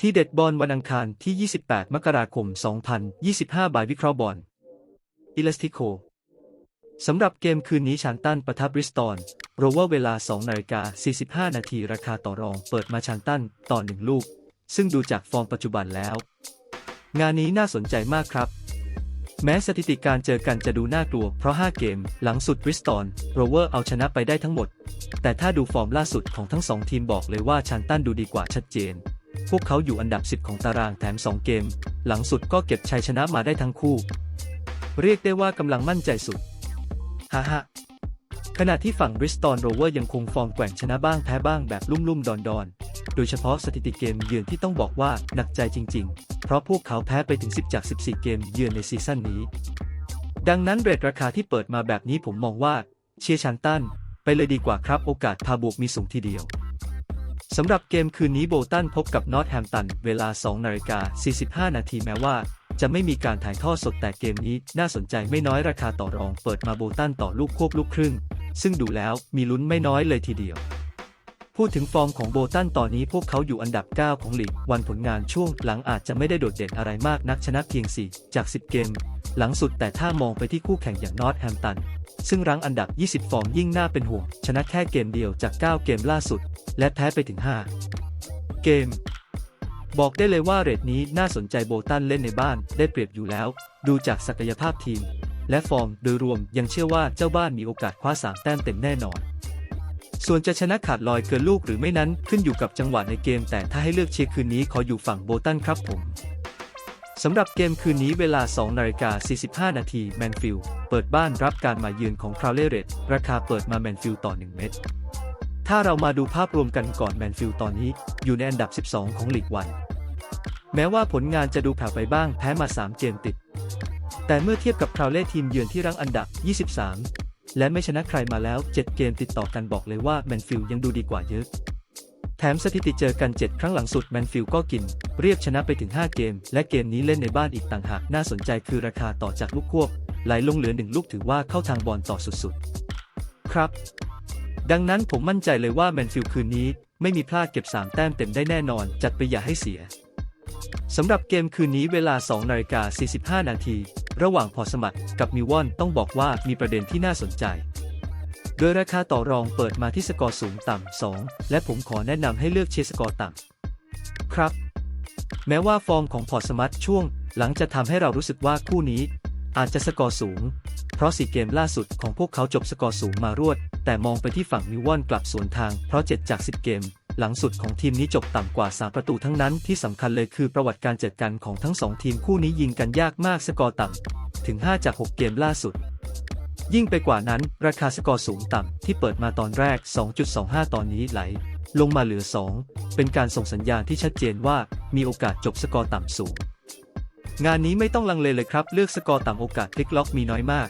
ที่เด็ดบอลวันอังคารที่ 28 มกราคม 2025บายวิเคราะห์บอลอิเลสติโคสำหรับเกมคืนนี้ชานตันประทับบริสตอลโรเวอร์เวลา 2 นาฬิกา 45 นาทีราคาต่อรองเปิดมาชานตันต่อ1ลูก ซึ่งดูจากฟอร์มปัจจุบันแล้ว งานนี้น่าสนใจมากครับ แม้สถิติการเจอกันจะดูน่ากลัวเพราะ 5 เกมหลังสุดบริสตอลโรเวอร์เอาชนะไปได้ทั้งหมด แต่ถ้าดูฟอร์มล่าสุดของทั้งสองทีมบอกเลยว่าชันตันดูดีกว่าชัดเจน พวกเขาอยู่อันดับ 10 ของตารางแถม 2 เกม หลังสุดก็เก็บชัยชนะมาได้ทั้งคู่ เรียกได้ว่ากำลังมั่นใจสุด ฮ่าฮ่าขณะที่ฝั่งบริสตอลโรเวอร์ยังคงฟอร์มแกว่งชนะบ้างแพ้บ้างแบบลุ่มๆ ดอนๆ โดยเฉพาะสถิติเกมเยือนที่ต้องบอกว่าหนักใจจริง ๆ เพราะพวกเขาแพ้ไปถึง 10 จาก 14 เกมเยือนในซีซั่นนี้ ดังนั้นเรทราคาที่เปิดมาแบบนี้ผมมองว่า เชียร์ชันตันไปเลยดีกว่าครับโอกาสพาบวกมีสูงทีเดียว สำหรับเกมคืนนี้โบตันพบกับนอตแฮมตัน เวลา 2 นาฬิกา 45 นาทีแม้ว่า จะไม่มีการถ่ายทอดสดแต่เกมนี้น่าสนใจไม่น้อยราคาต่อรองเปิดมาโบตันต่อลูกควบลูกครึ่ง ซึ่งดูแล้วมีลุ้นไม่น้อยเลยทีเดียว พูดถึงฟอร์มของโบตันตอนนี้พวกเขาอยู่อันดับ 9 ของลีก วันผลงานช่วงหลังอาจจะไม่ได้โดดเด่นอะไรมากนักชนะเพียง 4 จาก 10 เกม หลังสุดแต่ถ้ามองไปที่คู่แข่งอย่างนอตแฮมตัน ซึ่งรั้งอันดับ 20ฟอร์มยิ่งน่าเป็นห่วง ชนะแค่เกมเดียวจาก 9 เกมล่าสุด และแพ้ไปถึง 5 เกม บอกได้เลยว่าเรทนี้น่าสนใจโบตันเล่นในบ้านได้เปรียบอยู่แล้ว ดูจากศักยภาพทีม และฟอร์มโดยรวมยังเชื่อว่าเจ้าบ้านมีโอกาสคว้า3แต้มเต็มแน่นอนส่วนจะชนะขาดลอยเกินลูกหรือไม่นั้นขึ้นอยู่กับจังหวะในเกม แต่ถ้าให้เลือกเชียร์คืนนี้ขออยู่ฝั่งโบตันครับผม สำหรับเกมคืนนี้เวลา 2 นาฬิกา 45 นาทีแมนฟิลเปิดบ้านรับการมาเยือนของคราวเลเรตราคาเปิดมาแมนฟิลต่อ 1 เม็ดถ้าเรามาดูภาพรวมกันก่อนแมนฟิลตอนนี้ อยู่ในอันดับ 12 ของลีกวัน แม้ว่าผลงานจะดูแผ่วไปบ้างแพ้มา 3 เกมติด แต่เมื่อเทียบกับคราวเล่ทีมเยือนที่รั้งอันดับ 23 และไม่ชนะใครมาแล้ว 7 เกมติดต่อกันบอกเลยว่าแมนฟิลยังดูดีกว่าเยอะ แถมสถิติเจอกัน 7 ครั้งหลังสุดแมนฟิลก็กิน เรียบชนะไปถึง 5 เกม และเกมนี้เล่นในบ้านอีกต่างหาก น่าสนใจคือราคาต่อจากลูกควบไหลลงเหลือหนึ่งลูกถือว่าเข้าทางบอลต่อสุดๆ ครับ ดังนั้นผมมั่นใจเลยว่าแมนฟิลคืนนี้ไม่มีพลาดเก็บ 3 แต้มเต็มได้แน่นอน จัดไปอย่าให้เสียสำหรับเกมคืนนี้เวลา2นาฬิกา45 นาที ระหว่างพอสมัตกับมิวอนต้องบอกว่ามีประเด็นที่น่าสนใจ โดยราคาต่อรองเปิดมาที่สกอร์สูงต่ำ 2 และผมขอแนะนำให้เลือกเชียร์สกอร์ต่ำ ครับ แม้ว่าฟอร์มของพอร์สมัตช่วง หลังจะทำให้เรารู้สึกว่าคู่นี้ อาจจะสกอร์สูง เพราะ4เกมล่าสุดของพวกเขาจบสกอร์สูงมารวด แต่มองไปที่ฝั่งมิวอนกลับสวนทาง เพราะ 7 จาก 10 เกม หลังสุดของทีมนี้จบต่ำกว่า 3 ประตูทั้งนั้นที่สำคัญเลยคือประวัติการเจอกันของทั้ง 2 ทีมคู่นี้ยิงกันยากมากสกอร์ต่ำถึง 5 จาก 6 เกมล่าสุด ยิ่งไปกว่านั้น ราคาสกอร์สูงต่ำที่เปิดมาตอนแรก 2.25 ตอนนี้ไหล ลงมาเหลือ 2 เป็นการส่งสัญญาณที่ชัดเจนว่ามีโอกาสจบสกอร์ต่ำสูง งานนี้ไม่ต้องลังเลเลยครับ เลือกสกอร์ต่ำโอกาสพลิกล็อกมีน้อยมาก